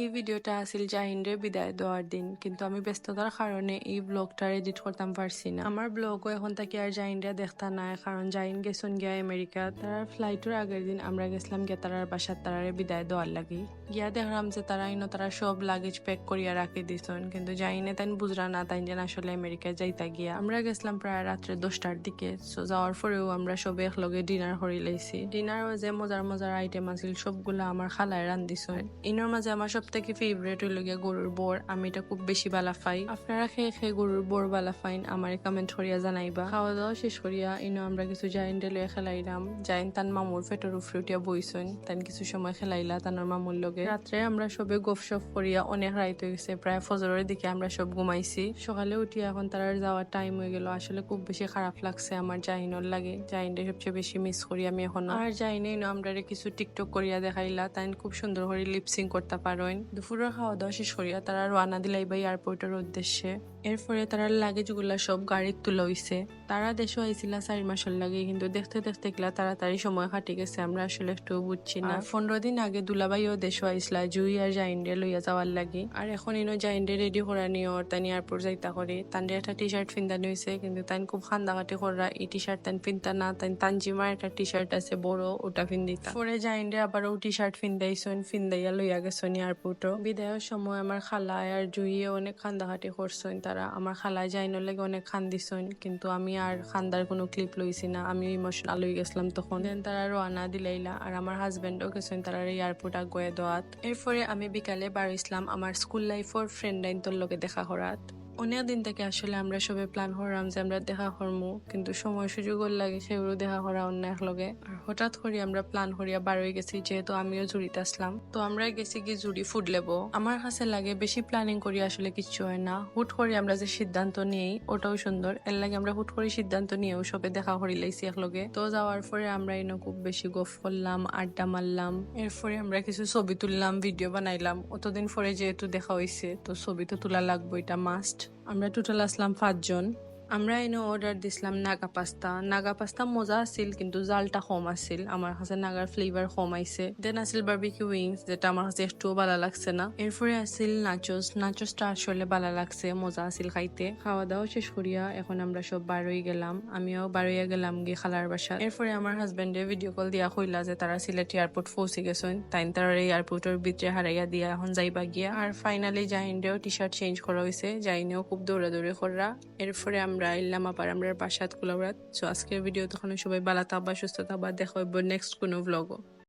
এই ভিডিওটা আছিল জাহিনরে বিদায় দেওয়ার দিন। কিন্তু আমি ব্যস্ততার কারণে এই ব্লগটা এডিট করতাম পারছি না। আমার ব্লগও এখন থেকে আর জাহিনরে দেখতা নাই, কারণ জাহিন গেছন গিয়া আমেরিকা। তার ফ্লাইটের আগের দিন আমরা গেছিলাম গিয়া তারার বাসার তারারে বিদায় দেওয়ার লাগি। গিয়া দেখলাম যে তারা ইনো তারা সব লাগেজ প্যাক করিয়া রাখি দিছন। কিন্তু জাহিনে তাই বুঝরা না, তাই যেন আসলে আমেরিকায় যাইতা গিয়া। আমরা গেছিলাম প্রায় রাত্রে দশটার দিকে। সো যাওয়ার পরেও আমরা সবে একলগে ডিনার করি লাইছি। ডিনারও যে মজার মজার আইটেম আছিল, সবগুলা আমার খালায় রান্ধিছন। ইনোর মাঝে আমার সব থেকে ফেভারিট হইল গিয়া গরুর বোর। আমি এটা খুব বেশি বালা পাই। আপনারা খেয়ে খেয়ে গরুর বোর বালা ফাইন আমার কমেন্ট করিয়া জানাইবা। খাওয়া দাওয়া শেষ করিয়া ইনো আমরা কিছু জাইন্টে লইয়া খেলাইলাম। জাইন তান মামুর ফেটর উপরে উঠিয়া বইছন তান কিছু সময় খেলাইলা তানোর মামুর লগে। রাত্রে আমরা সবে গপ সপ করিয়া অনেক রাইত হয়ে গেছে, প্রায় ফজরের দিকে আমরা সব ঘুমাইছি। সকালে উঠিয়া এখন তার যাওয়ার টাইম হয়ে গেল। আসলে খুব বেশি খারাপ লাগছে আমার জাহিনর লাগে। জাহিনটা সবচেয়ে বেশি মিস করি আমি এখন। আর জাহিনে আমরা কিছু টিকটক করিয়া দেখাইলা তাই খুব সুন্দর করে লিপসিং করতে পারেন দুপুরের খাওয়া দাওয়া শেষ করিয়া তারা রওনা দিলাইবা এয়ারপোর্টের উদ্দেশ্যে। এরপরে তারা লাগেজগুলা সব গাড়িত তুলা হইছে। তারা দেশও আইছিলা চারি মাসের লাগে কিন্তু দেখতে দেখতে গেলা তাড়াতাড়ি সময় কাটি গেছে আমরা আসলে একটু বুঝছি না। পনেরো দিন আগে দুলাবাইও দেশও আইসলা জুই আর জাইন্ডে লইয়া যাওয়ার লাগে। আর এখন ইনো জাইন্ডে রেডি করা নিও তানি এয়ারপোর্ট যাইতা করে। তান্ডে একটা টি শার্ট ফিন্দানি হয়েছে কিন্তু তাই খুব খান্দাকাটি করা এই টি শার্ট তান ফিনতা না তাই তানজিমার একটা টি শার্ট আছে বড় ওটা ফিন্দিতা পরে জাইন্ডে আবার ও টি শার্ট ফিন্দাইছন ফিন্দাইয়া লইয়া গেছন এয়ারপোর্টও বিদায়ের সময় আমার খালায় আর জুইয়ে অনেক খান্দাহাটি করছেন তারা আমার খালায় যাইন লাগে অনেক খান্দিছেন কিন্তু আমি আর খান্দার কোনো ক্লিপ লইছি না। আমি ইমোশনাল হয়ে গেছিলাম তখন। দেন তারা রোয়ানা দিলাইলা আর আমার হাজবেন্ডও গেছেন তারা এয়ারপোর্ট আগুয়ে দেওয়াত এরপরে আমি বিকালে বার ইসলাম আমার স্কুল লাইফর ফ্রেন্ড ডাইনটোর লগে দেখা করাত অনেক দিন থেকে আসলে আমরা সবে প্ল্যান করলাম যে আমরা দেখা করমু, কিন্তু সময় সুযোগ লাগে সেগুলো দেখা করা অন্য লগে। আর হঠাৎ করে আমরা প্ল্যান করিয়া বার হয়ে গেছি, যেহেতু আমিও জুড়িতে আসলাম। তো আমরা গেছি কি জুড়ি ফুড লেব আমার কাছে লাগে বেশি প্ল্যানিং করি আসলে কিচ্ছু হয় না। হুট করে আমরা যে সিদ্ধান্ত নিয়েই ওটাও সুন্দর। এর লাগে আমরা হুট করে সিদ্ধান্ত নিয়েও সবে দেখা করি লাইছি একলগে তো যাওয়ার পরে আমরা এনে খুব বেশি গফ করলাম, আড্ডা মারলাম। এরপরে আমরা কিছু ছবি তুললাম ভিডিও বানাইলাম। অতদিন পরে যেহেতু দেখা হয়েছে তো ছবি তো তোলা লাগবো, এটা মাস্ট আমরা টোটাল আসলাম পাঁচজন। আমরা এনে অর্ডার দিছিলাম নাগা পাস্তা নাগা পাস্তা মজা আছিল, কিন্তু জালটা কম আছিল। আমার কাছে নাগার ফ্লেভার কম আইছে দেন আছিল বার্বিকিউ উইংস যেটা আমার কাছে একটুও ভালো লাগছে না। এরপরে আছিল নাচোস নাচোসটা আসলে ভালো লাগছে, মজা আছিল খাইতে। খাওয়া দাওয়া শেষ করিয়া এখন আমরা সব বারোই গেলাম। আমিও বারোইয়া গেলাম গিয়ে খালার বাসা এরপরে আমার হাজবেন্ডে ভিডিও কল দিয়া কইলা যে তারা সিলেট এয়ারপোর্ট পৌঁছে গেছেন। তাই তারা এয়ারপোর্টের ভিতরে হারাইয়া দিয়া এখন যাইবা গিয়া। আর ফাইনালি জাহিনডেও টি শার্ট চেঞ্জ করা হয়েছে জাহিনেও খুব দৌড়াদৌড়ি করা এরপরে আমরা এলাম আপার আমরা বাসাত কুলাবরাত সো আজকের ভিডিও তখন সবাই বালা থাকবা, সুস্থ থাকবা। দেখা হইব নেক্সট কোনো ভ্লগও